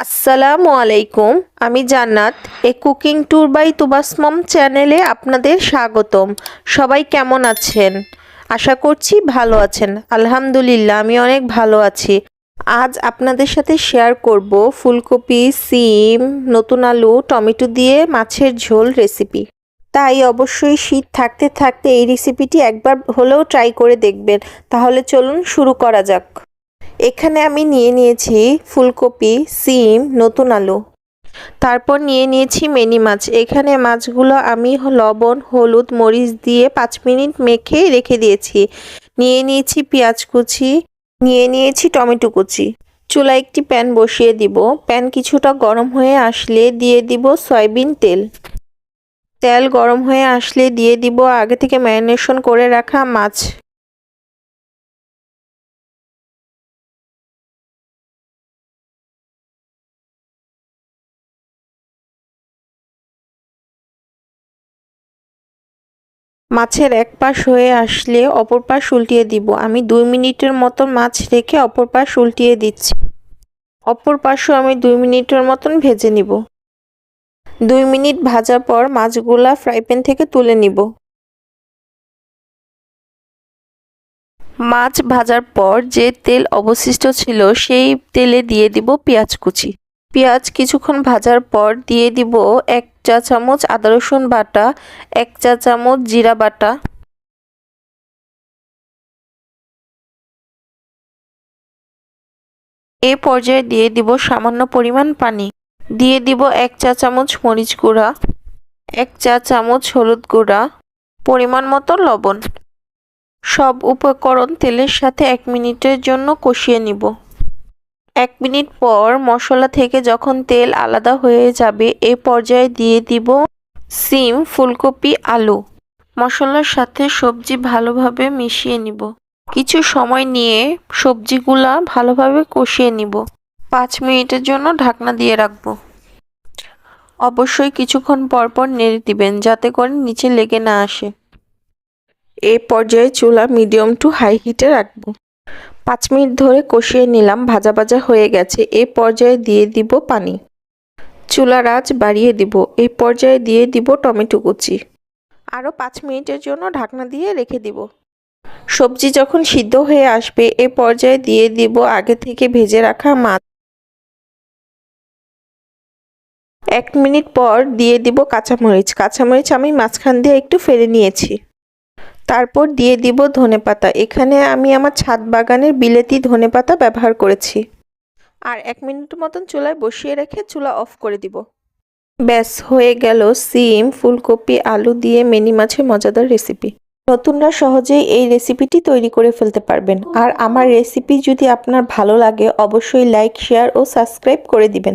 আসসালামু আলাইকুম, আমি Jannat, a cooking tour by তুবাসমম চ্যানেলে আপনাদের স্বাগতম। সবাই কেমন আছেন? আশা করছি ভালো আছেন। আলহামদুলিল্লাহ, আমি অনেক ভালো আছি। আজ আপনাদের সাথে শেয়ার করব ফুলকপি, সিম, নতুন আলু, টমেটো দিয়ে মাছের ঝোল রেসিপি। তাই অবশ্যই শীত থাকতে থাকতে এই রেসিপিটি একবার হলেও ট্রাই করে দেখবেন। তাহলে চলুন শুরু করা যাক। এখানে আমি নিয়ে নিয়েছি ফুলকপি, সিম, নতুন আলু। তারপর নিয়ে নিয়েছি মেনি মাছ। এখানে মাছগুলো আমি লবণ, হলুদ, মরিচ দিয়ে পাঁচ মিনিট মেখে রেখে দিয়েছি। নিয়ে নিয়েছি পেঁয়াজ কুচি, নিয়ে নিয়েছি টমেটো কুচি। চুলা একটি প্যান বসিয়ে দিব। প্যান কিছুটা গরম হয়ে আসলে দিয়ে দিব সয়াবিন তেল। তেল গরম হয়ে আসলে দিয়ে দিব আগে থেকে ম্যারিনেশন করে রাখা মাছ। মাছের এক পাশ হয়ে আসলে অপর পাশ উল্টিয়ে দিব। আমি দুই মিনিটের মতন মাছ রেখে অপর পাশ উল্টিয়ে দিচ্ছি। অপর পাশও আমি দুই মিনিটের মতন ভেজে নিব। দুই মিনিট ভাজার পর মাছগুলা ফ্রাই প্যান থেকে তুলে নিব। মাছ ভাজার পর যে তেল অবশিষ্ট ছিল সেই তেলে দিয়ে দিব পেঁয়াজ কুচি। পেঁয়াজ কিছুক্ষণ ভাজার পর দিয়ে দিব এক চা চামচ, আদা রসুন বাটা, এক চা চামচ জিরা বাটা। এ পর্যায়ে দিয়ে দিব সামান্য পরিমাণ পানি। দিয়ে দিব এক চা চামচ মরিচ গুঁড়া, এক চা চামচ হলুদ গুঁড়া, পরিমাণ মতো লবণ। সব উপকরণ তেলের সাথে এক মিনিটের জন্য কষিয়ে নিব। এক মিনিট পর মশলা থেকে যখন তেল আলাদা হয়ে যাবে, এ পর্যায়ে দিয়ে দিব সিম, ফুলকপি, আলু। মশলার সাথে সবজি ভালোভাবে মিশিয়ে নিব। কিছু সময় নিয়ে সবজিগুলা ভালোভাবে কষিয়ে নিব। পাঁচ মিনিটের জন্য ঢাকনা দিয়ে রাখব। অবশ্যই কিছুক্ষণ পর পর নেড়ে দিবেন, যাতে করে নিচে লেগে না আসে। এ পর্যায়ে চুলা মিডিয়াম টু হাই হিটে রাখব। পাঁচ মিনিট ধরে কষিয়ে নিলাম, ভাজা ভাজা হয়ে গেছে। এ পর্যায়ে দিয়ে দিব পানি। চুলার আঁচ বাড়িয়ে দিব। এই পর্যায়ে দিয়ে দিব টমেটো কুচি। আরও পাঁচ মিনিটের জন্য ঢাকনা দিয়ে রেখে দিব। সবজি যখন সিদ্ধ হয়ে আসবে, এ পর্যায়ে দিয়ে দিব আগে থেকে ভেজে রাখা মাছ এক মিনিট পর দিয়ে দিব কাঁচামরিচ। কাঁচামরিচ আমি মাঝখান দিয়ে একটু ফেলে নিয়েছি। তারপর দিয়ে দিব ধনেপাতা। এখানে আমি আমার ছাদ বাগানের বিলেতি ধনেপাতা ব্যবহার করেছি। আর এক মিনিট মতন চুলায় বসিয়ে রেখে চুলা অফ করে দিব। ব্যাস, হয়ে গেল সিম, ফুলকপি, আলু দিয়ে মেনি মাছের মজাদার রেসিপি। নতুনরা সহজেই এই রেসিপিটি তৈরি করে ফেলতে পারবেন। আর আমার রেসিপি যদি আপনার ভালো লাগে, অবশ্যই লাইক, শেয়ার ও সাবস্ক্রাইব করে দিবেন।